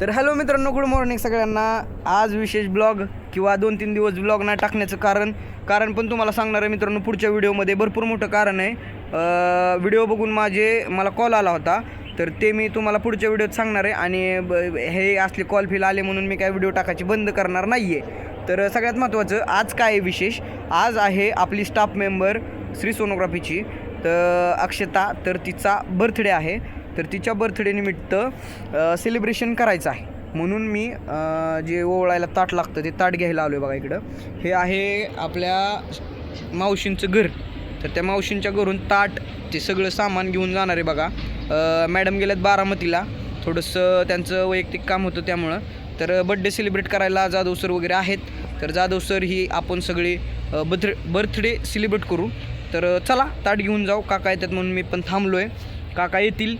तर हॅलो मित्रांनो good morning सगळ्यांना. आज विशेष ब्लॉग किंवा दोन तीन दिवस ब्लॉग नाही टाकण्याचं कारण कारण पण तुम्हाला सांगणार आहे मित्रांनो पुढच्या व्हिडिओमध्ये भरपूर मोठं कारण आहे. व्हिडिओ बघून माझे मला कॉल आला होता तर ते मी तुम्हाला पुढच्या व्हिडिओत सांगणार आहे. आणि ब- हे असले कॉल फिल आले म्हणून मी काय व्हिडिओ टाकायची बंद करणार नाही आहे तर सगळ्यात महत्त्वाचं आज काय आहे विशेष? आज आहे आपली स्टाफ मेंबर श्री सोनोग्राफीची तर अक्षता तर तिचा बर्थडे आहे. तर तिच्या बर्थडे निमित्त सेलिब्रेशन करायचं आहे. म्हणून मी जे ओवळायला ताट लागतं ते ताट घ्यायला आलो आहे बघा इकडं. हे आहे आपल्या मावशींचं घर. तर त्या मावशींच्या घरून ताट ते सगळं सामान घेऊन जाणार आहे बघा. मॅडम गेल्यात बारामतीला. थोडंसं त्यांचं वैयक्तिक काम होतं त्यामुळं. तर बड्डे सेलिब्रेट करायला जाधव सर वगैरे आहेत. तर जाधव सर ही आपण सगळे बर्थ बर्थडे सेलिब्रेट करू. तर चला ताट घेऊन जाऊ. काका येतात म्हणून मी पण थांबलो आहे काका येतील.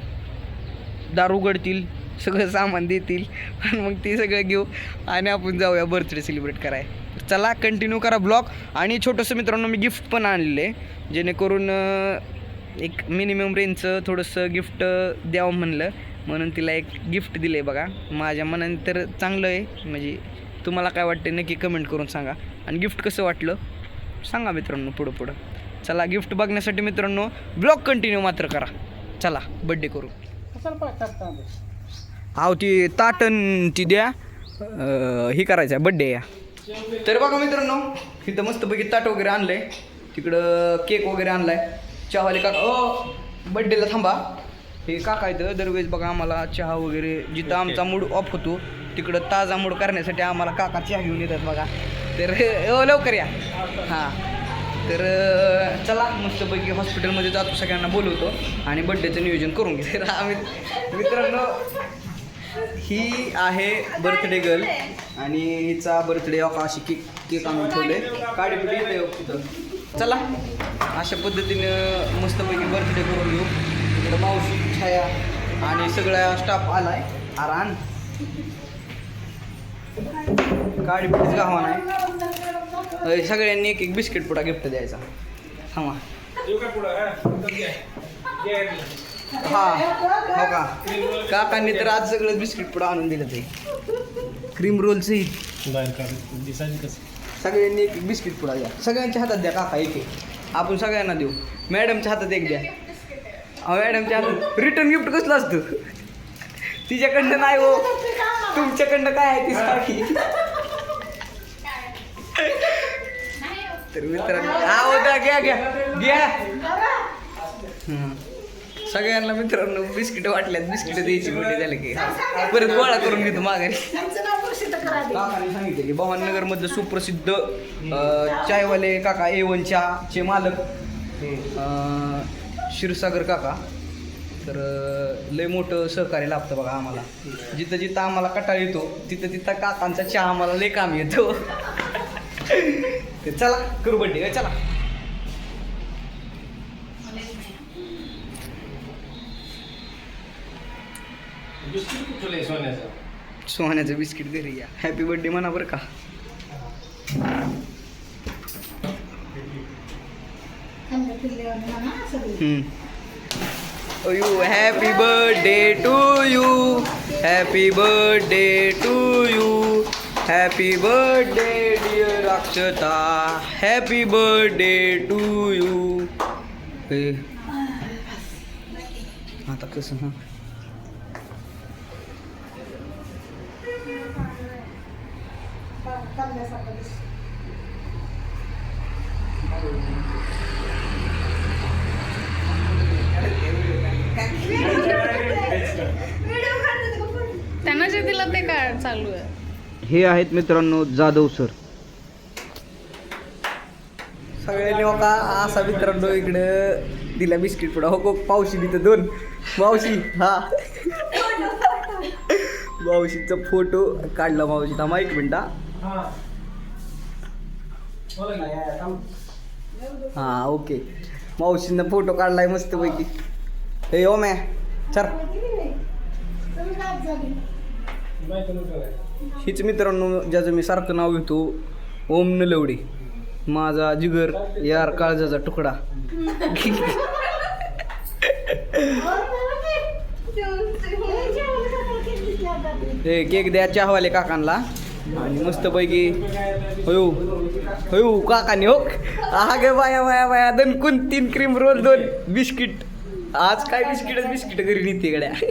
दारू उघडतील सगळं सामान देतील आणि मग ते सगळं घेऊ आणि आपण जाऊया बर्थडे सेलिब्रेट कराय चला कंटिन्यू करा ब्लॉग आणि छोटंसं मित्रांनो मी गिफ्ट पण आणलेलं आहे जेणेकरून एक मिनिमम रेंजचं थोडंसं गिफ्ट द्यावं म्हणलं. म्हणून तिला एक गिफ्ट दिलं आहे बघा. माझ्या मनाने तर चांगलं आहे. म्हणजे तुम्हाला काय वाटतं नक्की कमेंट करून सांगा. आणि गिफ्ट कसं वाटलं? सांगा मित्रांनो पुढं पुढं. चला गिफ्ट बघण्यासाठी मित्रांनो ब्लॉग कंटिन्यू मात्र करा. चला बड्डे करू. अहो ती ताटण ती द्या. अं, ही करायचं आहे बड्डे या तर बघा मित्रांनो इथं मस्तपैकी ताट वगैरे आणलंय. तिकडं केक वगैरे आणलाय. चहावाले काका ओ बड्डेला थांबा. हे काका इथं दरवेळेस बघा आम्हाला चहा वगैरे जिथं आमचा मूड ऑफ होतो तिकडं ताजा मूड करण्यासाठी आम्हाला काका चहा घेऊन येतात बघा. तर ओ लवकर या. हां. तर चला मस्तपैकी हॉस्पिटलमध्ये जातो सगळ्यांना बोलवतो आणि बड्डेचं नियोजन करून घेते. आम्ही मित्रांनो ही आहे बर्थडे गर्ल आणि हिचा बर्थडे अशी केक केक आणून ठेवले काडीपिटी येते तिथं. चला अशा पद्धतीनं मस्तपैकी बर्थडे करून घेऊ. इकडं मावशी छाया आणि सगळा स्टाफ आलाय. आरान. काडीपिटीच गावा नाही. सगळ्यांनी एक एक बिस्किट पुडा गिफ्ट द्यायचा. थांबा. हा हो का? काकांनी तर आज सगळं बिस्किट पुडा आणून दिलं ते. क्रीम रोल सहित सगळ्यांनी एक एक बिस्किट पुडा द्या. सगळ्यांच्या हातात द्या काका एक एक. आपण सगळ्यांना देऊ. मॅडमच्या हातात एक द्या. अहो मॅडमच्या हातात. रिटर्न गिफ्ट कसलं असतं? तिच्याकडनं नाही हो. तुमच्याकडनं काय आहे ती सारखी तर मित्रांनो हा हो द्या घ्या घ्या. घ्या सगळ्यांना मित्रांनो बिस्किट वाटल्यात बिस्किट द्यायची मोठी झाली की. परत गोळा करून घेतो माघारी. काकाने सांगितले भवाननगर मधलं सुप्रसिद्ध चायवाले काका ए वन चहाचे मालक क्षीरसागर काका. तर लय मोठं सहकार्य लाभतं बघा आम्हाला. जिथं जिथं आम्हाला कटाळ येतो तिथं तिथं काकांचा चहा आम्हाला लय काम येतो. तर चला करू बड्डे चला. तुला सोन्याचं? सोन्याचं बिस्किट घरी या हॅपी बर्थडे म्हणा बरं का. You happy birthday to you happy birthday to you happy birthday dear Akshata happy birthday to you आता कसं हां? त्यांना जे दिलं ते काय चालू आहे? हे आहेत मित्रांनो जाधव सर. सगळ्यांनी लोक असा मित्रांनो इकडं दिला बिस्किट पुडा. हो, हो पावशी तिथं दोन. मावशी हा. मावशीचा फोटो काढला मावशी. थांबा एक मिनटा हा. ओके. मावशीनं फोटो काढलाय मस्त पैकी हे ओ मॅ चल. हीच मित्रांनो ज्याचं मी सारखं नाव घेतो ओम नलवडे. माझा जिगर यार काळजाचा तुकडा. ते केक द्या चहावाले काकांना. आणि मस्तपैकी होयो होयो काकाने हो. हा गे बाया बाया बाया दणकून तीन क्रीम रोल दोन बिस्किट. आज काय बिस्किटच बिस्किट घरी नेते गड्या?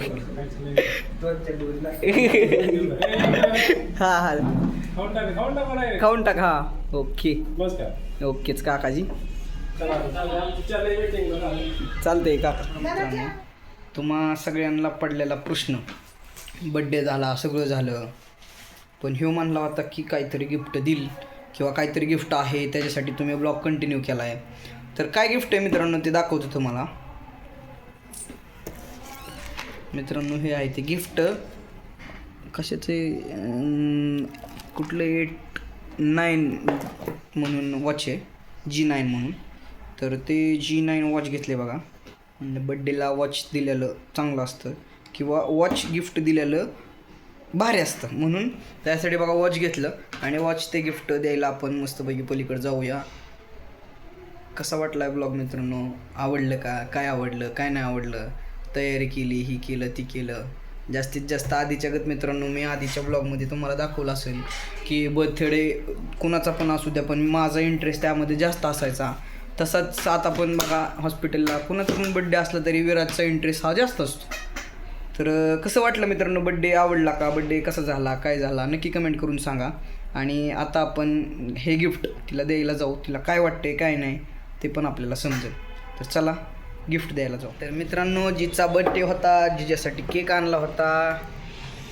हा हा. खाऊन टाक हे. ओके. ओकेच काकाजी. चालतंय काका तुम्हा सगळ्यांना पडलेला प्रश्न. बड्डे झाला सगळं झालं. पण ह्यो म्हणला होता की काहीतरी गिफ्ट दिल किंवा काहीतरी गिफ्ट आहे त्याच्यासाठी तुम्ही ब्लॉग कंटिन्यू केला आहे तर काय गिफ्ट आहे मित्रांनो ते दाखवतो तुम्हाला. मित्रांनो हे आहे ते गिफ्ट. कशाचे? अं, कुठलं एट नाईन म्हणून वॉच आहे. जी नाईन म्हणून. तर ते जी नाईन वॉच घेतले बघा. म्हणजे बड्डेला वॉच दिलेलं चांगलं असतं. किंवा वॉच गिफ्ट दिलेलं भारी असतं. म्हणून त्यासाठी बघा वॉच घेतलं. आणि वॉच ते गिफ्ट द्यायला आपण मस्तपैकी पलीकडे जाऊया. कसा वाटला ब्लॉग मित्रांनो? आवडलं का? काय आवडलं? काय नाही आवडलं? तयारी केली ही केलं ती केलं. जास्तीत जास्त आधीच्या गत मित्रांनो मी आधीच्या ब्लॉगमध्ये तुम्हाला दाखवलं असेल की बर्थडे कुणाचा पण असू द्या पण माझा इंटरेस्ट त्यामध्ये जास्त असायचा. तसाच आता पण बघा हॉस्पिटलला कुणाचा पण बड्डे असला तरी विराटचा इंटरेस्ट हा जास्त असतो. तर कसं वाटलं मित्रांनो बड्डे आवडला का? बड्डे कसा झाला? काय झाला? नक्की कमेंट करून सांगा. आणि आता आपण हे गिफ्ट तिला द्यायला जाऊ. तिला काय वाटते काय नाही ते पण आपल्याला समजेल. तर चला गिफ्ट द्यायला जाऊ. तर मित्रांनो जिचा बड्डे होता जिजासाठी केक आणला होता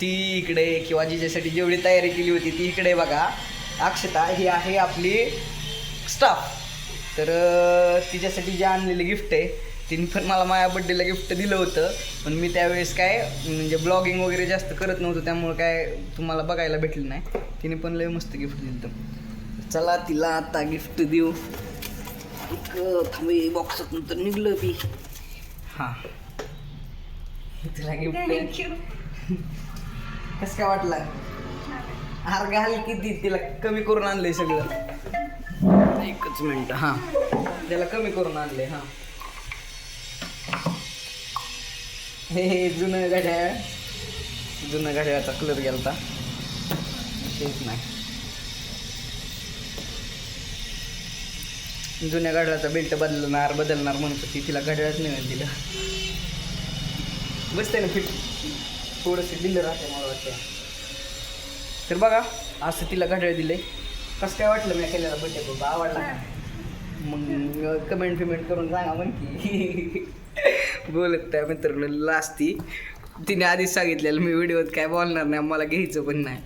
ती इकडे किंवा जिजासाठी जेवढी तयारी केली होती ती इकडे बघा. अक्षता ही आहे आपली स्टाफ तर तिच्यासाठी जे आणलेले गिफ्ट आहे तिने पण मला माझ्या बड्डेला गिफ्ट दिलं होतं. पण मी त्यावेळेस काय म्हणजे ब्लॉगिंग वगैरे जास्त करत नव्हतं त्यामुळं काय तुम्हाला बघायला भेटलं नाही. तिने पण लय मस्त गिफ्ट दिलं चला तिला आता गिफ्ट देऊ. एक थांबे बॉक्सातून तर निघलं बी हां तिला गिफ्ट कसं काय वाटलं? हार घाल किती तिला कमी करून आणलंय सगळं. एकच मिनिट हां. त्याला कमी करून आणले हां. हे हे जुनं गाड्या जुनं गाड्याचा कलर गेलता. तेच नाही. जुन्या घड्याळाचा बेल्ट बदलणार बदलणार म्हणत होती. तिला घड्याळच नाही दिलं. बसते ना फिट. थोडंसं दिलं राहते मला वाटतं तर बघा असं तिला घड्याळ दिले कसं काय वाटलं मी केलेला बड्डे बाबा आवडला मग कमेंट फिमेंट करून सांगा म्हण की. बोलत त्या मित्रांनो असती तिने आधीच सांगितलेलं मी व्हिडिओत काय बोलणार नाही मला घ्यायचं पण नाही.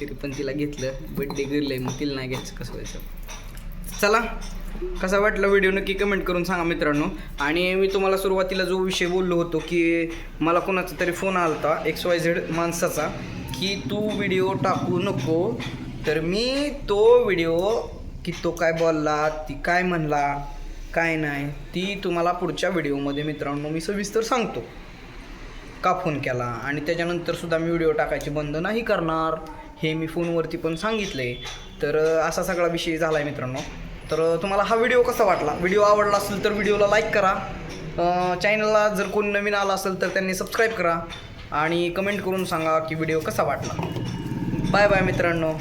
तरी पण तिला घेतलं. बड्डे गेलं मग तिला नाही घ्यायचं कसं व्हायचं? चला. कसा वाटला व्हिडिओ नक्की कमेंट करून सांगा मित्रांनो. आणि मी तुम्हाला सुरुवातीला जो विषय बोललो होतो की मला कोणाचा तरी फोन आला होता एक्स वाय झेड माणसाचा की तू व्हिडिओ टाकू नको. तर मी तो व्हिडिओ की तो काय बोलला ती काय म्हणला काय नाही ती तुम्हाला पुढच्या व्हिडिओमध्ये मित्रांनो मी सविस्तर सांगतो. का फोन केला? आणि त्याच्यानंतरसुद्धा मी व्हिडिओ टाकायचे बंद नाही करणार हे मी फोनवरती पण सांगितलं आहे तर असा सगळा विषय झाला आहे मित्रांनो. तर तुम्हाला हा व्हिडिओ कसा वाटला? व्हिडिओ आवडला असेल तर व्हिडिओला लाईक करा. चॅनलला जर कोण नवीन आला असेल तर त्यांनी सबस्क्राईब करा. आणि कमेंट करून सांगा की व्हिडिओ कसा वाटला. बाय बाय मित्रांनो.